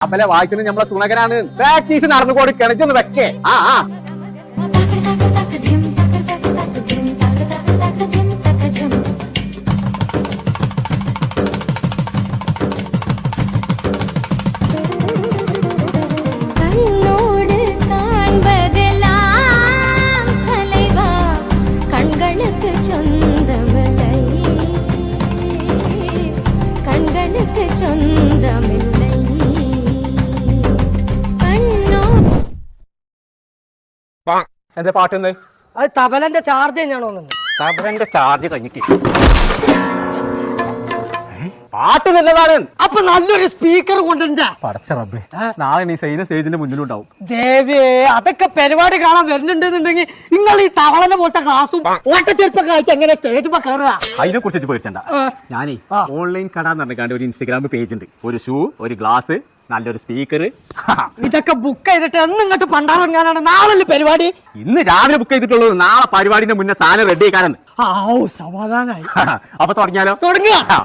അപ്പലെ വായിക്കുന്നത് നമ്മളെ സുണകനാണ് പ്രാക്ടീസ് നടന്നു കൊടുക്കണം ചെന്ന് വെക്കേ ആ ആ கண்ணோடு എന്താ പാട്ടെന്ന് അത് തബലന്റെ ചാർജ് തന്നെയാണോ തബലന്റെ ചാർജ് കഴിഞ്ഞിട്ട്? പാട്ട് നല്ലതാണ് അപ്പൊ നല്ലൊരു സ്പീക്കർ കൊണ്ടുണ്ടാ പടച്ച റബ്ബേ. നാളെ നീ സൈന സ്റ്റേജിന്റെ മുന്നിലുണ്ടാവും. ദേവേ അതൊക്കെ പരിപാടി കാണാൻ വരുന്നുണ്ടെന്നുണ്ടെങ്കിൽ നിങ്ങൾ ഈ തവളനെ പോലത്തെ ക്ലാസ്സും ഓട്ടച്ചെരുപ്പൊക്കെ എങ്ങനെ സ്റ്റേജ് കയറുക അതിനെ കുറിച്ച് പേടിച്ചണ്ട. ഞാനേ ഓൺലൈൻ കട എന്ന് പറഞ്ഞാണ്ട് ഒരു ഇൻസ്റ്റാഗ്രാം പേജ് ഉണ്ട്. ഒരു ഷൂ ഒരു ഗ്ലാസ് നല്ലൊരു സ്പീക്കർ ഇതൊക്കെ ബുക്ക് ചെയ്തിട്ട് എന്ന് ഇങ്ങോട്ട് പണ്ടാറങ്ങാനാണ് നാളെ പരിപാടി ഇന്ന് രാവിലെ ബുക്ക് ചെയ്തിട്ടുള്ളത് നാളെ പരിപാടിന്റെ മുന്നേ സാധനം റെഡി ആക്കാനെന്ന് സമാധാനായി അപ്പൊ തുടങ്ങിയാലോ തുടങ്ങുക ആ.